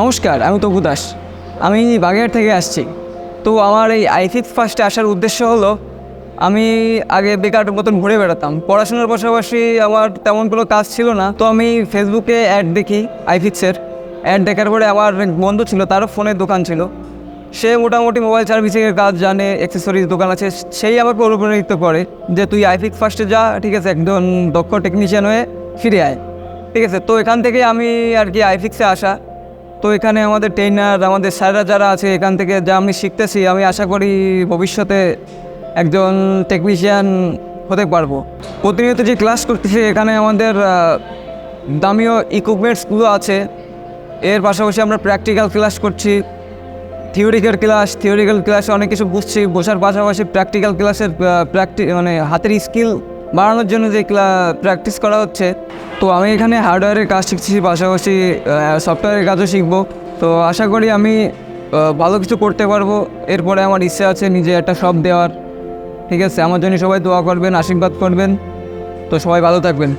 নমস্কার, আমি তপু দাস। আমি বাগেরহাট থেকে আসছি। তো আমার এই আইফিক্স ফার্স্টে আসার উদ্দেশ্য হলো, আমি আগে বেকার মতন ঘুরে বেড়াতাম। পড়াশোনার পাশাপাশি আমার তেমন কোনো কাজ ছিল না। তো আমি ফেসবুকে অ্যাড দেখি আইফিক্সের অ্যাড দেখার পরে আমার বন্ধু ছিল, তারও ফোনের দোকান ছিল। সে মোটামুটি মোবাইল সার্ভিসিংয়ের কাজ জানে অ্যাক্সেসরিজ দোকান আছে। সেই আমাকে অনুপ্রাণিত করে যে, তুই আইফিক্স ফার্স্টে যা, ঠিক আছে, একজন দক্ষ টেকনিশিয়ান হয়ে ফিরে আয়। ঠিক আছে, তো এখান থেকে আমি আর কি আইফিক্সে আসা। তো এখানে আমাদের ট্রেনার আমাদের স্যাররা যারা আছে এখান থেকে যা আমি শিখতেছি, আমি আশা করি ভবিষ্যতে একজন টেকনিশিয়ান হতে পারব। প্রতিনিয়ত যে ক্লাস করতেছি, এখানে আমাদের দামিও ইকুইপমেন্টসগুলো আছে। এর পাশাপাশি আমরা প্র্যাকটিক্যাল ক্লাস করছি থিওরিক্যাল ক্লাস থিওরিক্যাল ক্লাসে অনেক কিছু বুঝছি বসার পাশাপাশি প্র্যাকটিক্যাল ক্লাসের প্র্যাকটি মানে হাতের স্কিল বাড়ানোর জন্য যে ক্লা প্র্যাকটিস করা হচ্ছে, তো আমি এখানে হার্ডওয়্যারের কাজ শিখছি, পাশাপাশি সফটওয়্যারের কাজও শিখব। তো আশা করি আমি ভালো কিছু করতে পারব। এরপরে আমার ইচ্ছে আছে নিজে একটা শপ দেওয়ার। ঠিক আছে? আমার জন্য সবাই দোয়া করবেন, আশীর্বাদ করবেন। তো সবাই ভালো থাকবেন।